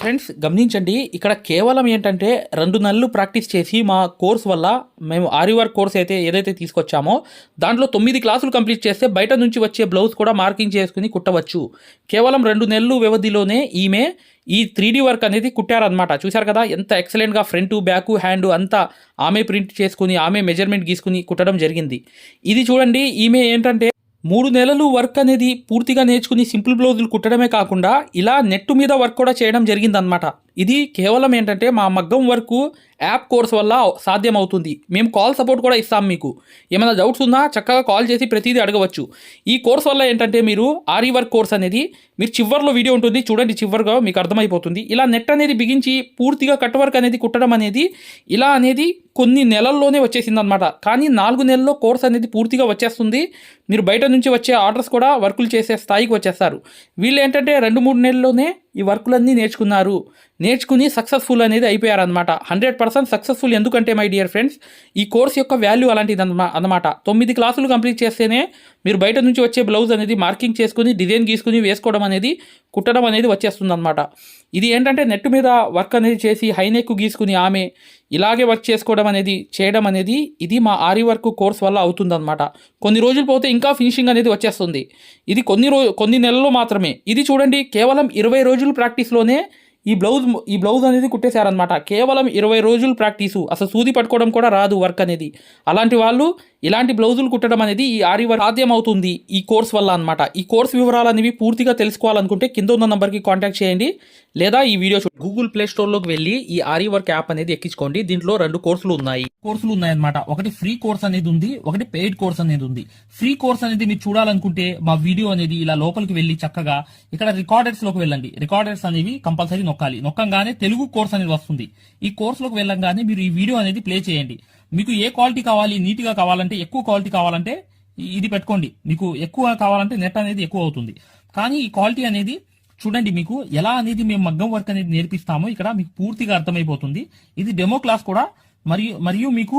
Friends గమనించండి ఇక్కడ కేవలం ఏంటంటే రెండు నెలలు ప్రాక్టీస్ చేసి మా కోర్స్ వల్ల మేము ఆరి వర్క్ కోర్స్ అయితే ఏదైతే తీసుకొచ్చామో దాంట్లో తొమ్మిది క్లాసులు కంప్లీట్ చేస్తే బయట నుంచి వచ్చే బ్లౌజ్ కూడా మార్కింగ్ చేసుకుని కుట్టవచ్చు. కేవలం రెండు నెలలు వ్యవధిలోనే ఈమె ఈ త్రీ వర్క్ అనేది కుట్టారనమాట చూశారు కదా ఎంత ఎక్సలెంట్గా ఫ్రంట్ బ్యాక్ హ్యాండ్ అంతా ఆమె ప్రింట్ చేసుకుని ఆమె మెజర్మెంట్ గీసుకుని కుట్టడం జరిగింది. ఇది చూడండి ఈమె ఏంటంటే మూడు నెలలు వర్క్ అనేది పూర్తిగా నేర్చుకుని సింపుల్ బ్లౌజులు కుట్టడమే కాకుండా ఇలా నెట్ మీద వర్క్ కూడా చేయడం జరిగిందనమాట ఇది కేవలం ఏంటంటే మా మగ్గం వర్క్ యాప్ కోర్స్ వల్ల సాధ్యమవుతుంది. మేము కాల్ సపోర్ట్ కూడా ఇస్తాం మీకు. ఏమైనా డౌట్స్ ఉన్నా చక్కగా కాల్ చేసి ప్రతిదీ అడగవచ్చు. ఈ కోర్స్ వల్ల ఏంటంటే మీరు ఆరి వర్క్ కోర్స్ అనేది మీరు చివర్లో వీడియో ఉంటుంది చూడండి చివరిగా మీకు అర్థమైపోతుంది. ఇలా నెట్ అనేది బిగించి పూర్తిగా కట్ వర్క్ అనేది కుట్టడం అనేది ఇలా అనేది కొన్ని నెలల్లోనే వచ్చేసింది అనమాట కానీ నాలుగు నెలల్లో కోర్స్ అనేది పూర్తిగా వచ్చేస్తుంది. మీరు బయట నుంచి వచ్చే ఆర్డర్స్ కూడా వర్కులు చేసే స్థాయికి వచ్చేస్తారు. వీళ్ళు ఏంటంటే రెండు మూడు నెలల్లోనే ఈ వర్కులన్నీ నేర్చుకున్నారు. నేర్చుకుని సక్సెస్ఫుల్ అనేది అయిపోయారనమాట హండ్రెడ్ పర్సెంట్ సక్సెస్ఫుల్ ఎందుకంటే మై డియర్ ఫ్రెండ్స్ ఈ కోర్స్ యొక్క వాల్యూ అలాంటిది అనమాట అన్నమాట. తొమ్మిది క్లాసులు కంప్లీట్ చేస్తేనే మీరు బయట నుంచి వచ్చే బ్లౌజ్ అనేది మార్కింగ్ చేసుకుని డిజైన్ గీసుకుని వేసుకోవడం అనేది కుట్టడం అనేది వచ్చేస్తుంది అనమాట ఇది ఏంటంటే నెట్ మీద వర్క్ అనేది చేసి హైనెక్ గీసుకుని ఆమె ఇలాగే వర్క్ చేసుకోవడం అనేది చేయడం అనేది ఇది మా ఆరి వర్క్ కోర్స్ వల్ల అవుతుందన్నమాట. కొన్ని రోజులు పోతే ఇంకా ఫినిషింగ్ అనేది వచ్చేస్తుంది. ఇది కొన్ని రో కొన్ని నెలల్లో మాత్రమే. ఇది చూడండి కేవలం ఇరవై రోజులు ప్రాక్టీస్లోనే ఈ బ్లౌజ్ ఈ బ్లౌజ్ అనేది కుట్టేశారనమాట కేవలం ఇరవై రోజులు ప్రాక్టీసు. అసలు సూది పట్టుకోవడం కూడా రాదు వర్క్ అనేది. అలాంటి వాళ్ళు ఇలాంటి బ్లౌజులు కుట్టడం అనేది ఈ ఆరి వర్క్ సాధ్యం అవుతుంది ఈ కోర్స్ వల్ల అనమాట ఈ కోర్స్ వివరాలు అనేవి పూర్తిగా తెలుసుకోవాలనుకుంటే కింద ఉన్న నంబర్కి కాంటాక్ట్ చేయండి. లేదా ఈ వీడియో గూగుల్ ప్లే స్టోర్లోకి వెళ్ళి ఈ ఆరి వర్క్ యాప్ అనేది ఎక్కించుకోండి. దీంట్లో రెండు కోర్సులు ఉన్నాయి. కోర్సులు ఉన్నాయన్నమాట. ఒకటి ఫ్రీ కోర్స్ అనేది ఉంది ఒకటి పెయిడ్ కోర్స్ అనేది ఉంది. ఫ్రీ కోర్స్ అనేది మీరు చూడాలనుకుంటే మా వీడియో అనేది ఇలా లోపలికి వెళ్ళి చక్కగా ఇక్కడ రికార్డర్స్లోకి వెళ్ళండి. రికార్డర్స్ అనేవి కంపల్సరీ నొక్కాలి. నొక్కంగానే తెలుగు కోర్స్ అనేది వస్తుంది. ఈ కోర్సులోకి వెళ్ళంగానే మీరు ఈ వీడియో అనేది ప్లే చేయండి. మీకు ఏ క్వాలిటీ కావాలి నీట్గా కావాలంటే ఎక్కువ క్వాలిటీ కావాలంటే ఇది పెట్టుకోండి. మీకు ఎక్కువ కావాలంటే నెట్ అనేది ఎక్కువ అవుతుంది. కానీ ఈ క్వాలిటీ అనేది చూడండి మీకు ఎలా అనేది మేము మగ్గం వర్క్ అనేది నేర్పిస్తామో ఇక్కడ మీకు పూర్తిగా అర్థమైపోతుంది. ఇది డెమో క్లాస్ కూడా మరియు మరియు మీకు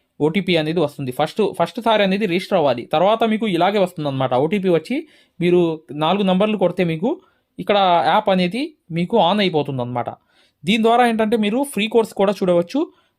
ఓటీపీ అనేది వస్తుంది. ఫస్ట్ ఫస్ట్ సారి అనేది రిజిస్టర్ అవ్వాలి. తర్వాత మీకు ఇలాగే వస్తుంది అనమాట ఓటీపీ వచ్చి మీరు నాలుగు నంబర్లు కొడితే మీకు ఇక్కడ యాప్ అనేది మీకు ఆన్ అయిపోతుంది అనమాట దీని ద్వారా ఏంటంటే మీరు ఫ్రీ కోర్స్ కూడా చూడవచ్చు.